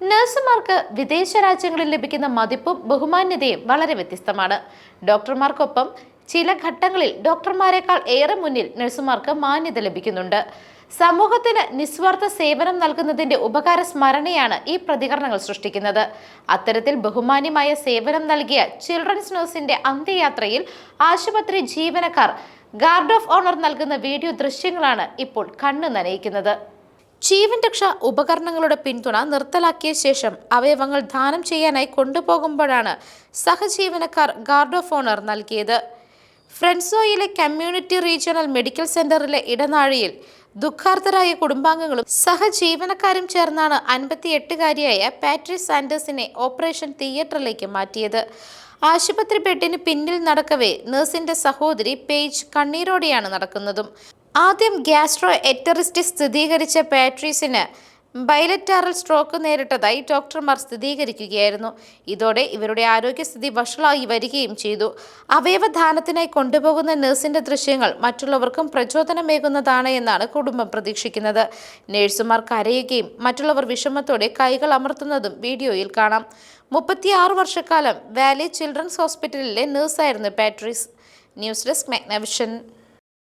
നഴ്സുമാർക്ക് വിദേശ രാജ്യങ്ങളിൽ ലഭിക്കുന്ന മതിപ്പും ബഹുമാന്യതയും വളരെ വ്യത്യസ്തമാണ്. ഡോക്ടർമാർക്കൊപ്പം ചില ഘട്ടങ്ങളിൽ ഡോക്ടർമാരെക്കാൾ ഏറെ മുന്നിൽ നഴ്സുമാർക്ക് മാന്യത ലഭിക്കുന്നുണ്ട്. സമൂഹത്തിന് നിസ്വാർത്ഥ സേവനം നൽകുന്നതിന്റെ ഉപകാര സ്മരണയാണ് ഈ പ്രതികരണങ്ങൾ സൃഷ്ടിക്കുന്നത്. അത്തരത്തിൽ ബഹുമാന്യമായ സേവനം നൽകിയ ചിൽഡ്രൻസ് നഴ്സിന്റെ അന്ത്യയാത്രയിൽ ആശുപത്രി ജീവനക്കാർ ഗാർഡ് ഓഫ് ഓണർ നൽകുന്ന വീഡിയോ ദൃശ്യങ്ങളാണ് ഇപ്പോൾ കണ്ണു നനയിക്കുന്നത് ജീവൻ രക്ഷ ഉപകരണങ്ങളുടെ പിന്തുണ നിർത്തലാക്കിയ ശേഷം അവയവങ്ങൾ ദാനം ചെയ്യാനായി കൊണ്ടുപോകുമ്പോഴാണ് സഹജീവനക്കാർ ഗാർഡ് ഓഫ് ഓണർ നൽകിയത്. ഫ്രണ്ട്സോയിലെ കമ്മ്യൂണിറ്റി റീജിയണൽ മെഡിക്കൽ സെന്ററിലെ ഇടനാഴിയിൽ ദുഃഖാർത്തരായ കുടുംബാംഗങ്ങളും സഹജീവനക്കാരും ചേർന്നാണ് അൻപത്തിയെട്ടുകാരിയായ പാട്രിസ് സാൻഡേഴ്സിനെ ഓപ്പറേഷൻ തിയേറ്ററിലേക്ക് മാറ്റിയത്. ആശുപത്രി ബെഡിന് പിന്നിൽ നടക്കവേ നഴ്സിന്റെ സഹോദരി പേജ് കണ്ണീരോടെയാണ് നടക്കുന്നതും. ആദ്യം ഗ്യാസ്ട്രോ എറ്ററിസ്റ്റിസ് സ്ഥിരീകരിച്ച പാട്രീസിന് ബൈലറ്റാറൽ സ്ട്രോക്ക് നേരിട്ടതായി ഡോക്ടർമാർ സ്ഥിരീകരിക്കുകയായിരുന്നു. ഇതോടെ ഇവരുടെ ആരോഗ്യസ്ഥിതി വഷളായി വരികയും ചെയ്തു. അവയവദാനത്തിനായി കൊണ്ടുപോകുന്ന നഴ്സിന്റെ ദൃശ്യങ്ങൾ മറ്റുള്ളവർക്കും പ്രചോദനമേകുന്നതാണ് എന്നാണ് കുടുംബം പ്രതീക്ഷിക്കുന്നത്. നഴ്സുമാർ കരയുകയും മറ്റുള്ളവർ വിഷമത്തോടെ കൈകൾ അമർത്തുന്നതും വീഡിയോയിൽ കാണാം. മുപ്പത്തിയാറ് വർഷക്കാലം വാലി ചിൽഡ്രൻസ് ഹോസ്പിറ്റലിലെ നഴ്സായിരുന്നു പാട്രീസ്. News desk Magnavision.